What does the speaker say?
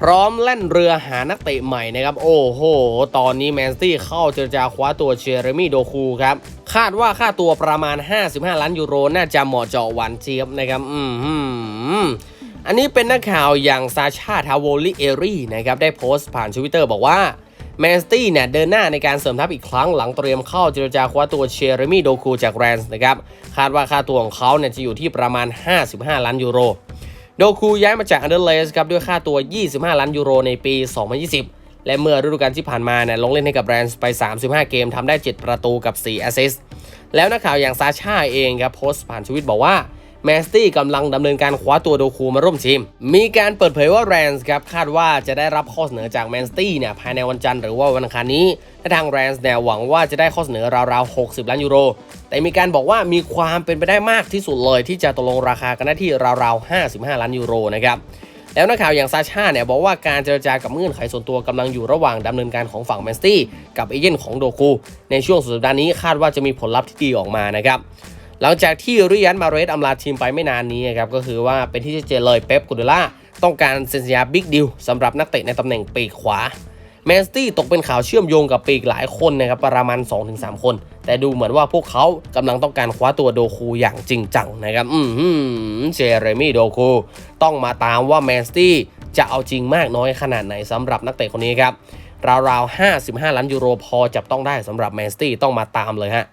พร้อมแล่นเรือหานักเตะใหม่นะครับ โอ้โห ตอนนี้แมนซิตี้เข้าเจรจาคว้าตัวเชเรมี่โดคูครับ คาดว่าค่าตัวประมาณ 55 ล้านยูโร น่าจะเหมาะเจาะหวานเจี๊ยบนะครับ อืมอันนี้เป็นนักข่าวอย่างซาชาทาวโวลิเอรี่นะครับ ได้โพสต์ผ่านทวิตเตอร์บอกว่าแมนซิตี้เนี่ยเดินหน้าในการเสริมทัพอีกครั้งหลังเตรียมเข้าเจรจาคว้าตัวเชเรมี่โดคูจากแรนส์นะครับ คาดว่าค่าตัวของเขาเนี่ยจะอยู่ที่ประมาณ 55 ล้านยูโร โดคูย้ายมาจากอันเดอร์เลสครับด้วยค่าตัว 25 ล้านยูโรในปี 2020 และเมื่อฤดูกาลที่ผ่านมาเนี่ยลงเล่นให้กับแบรนส์ไป 35 เกมทำได้ 7 ประตูกับ 4 แอสซิสต์แล้วนักข่าวอย่างซาชาเองครับโพสต์ผ่านชีวิตบอกว่า แมนสตี้กำลังดำเนินการคว้าตัวโดคูมาร่วมทีม มีการเปิดเผยว่าแรนส์ครับคาดว่าจะได้รับข้อเสนอจากแมนสตี้เนี่ยภายในวันจันทร์หรือว่าวันอังคารนี้และทางแรนส์เนี่ยหวังว่าจะได้ข้อเสนอราวๆ 60 ล้านยูโร แต่มีการบอกว่ามีความเป็นไปได้มากที่สุดเลย ที่จะตกลงราคากันได้ที่ราวๆ 55 ล้านยูโรนะครับแล้วนักข่าวอย่างซาชาเนี่ยบอกว่าการเจรจากับเงื่อนไขส่วนตัวกำลังอยู่ระหว่างดำเนินการของฝั่งแมนสตี้กับเอเย่นของโดคูในช่วงสุดสัปดาห์นี้คาดว่าจะมีผลลัพธ์ที่ดีออกมานะครับ หลังจากที่ริยันมาเรสอำลาทีมไปไม่นานนี้ครับก็คือว่าเป็นที่ชัดเจนเลยเป๊ปกูเดล่าต้องการเซ็นสัญญาบิ๊กดิลสำหรับนักเตะในตำแหน่งปีกขวาแมนสตี้ตกเป็นข่าวเชื่อมโยงกับปีกหลายคนนะครับประมาณ 2-3 คน แต่ดูเหมือนว่าพวกเขากำลังต้องการคว้าตัวโดคูอย่างจริงจังนะครับ อืมเจเรมี่โดคูต้องมาตามว่าแมนสตี้จะเอาจริงมากน้อยขนาดไหนสำหรับนักเตะคนนี้ครับ ราวๆ 55 ล้านยูโรพอจับต้องได้สำหรับแมนสตี้ต้องมาตามเลยฮะ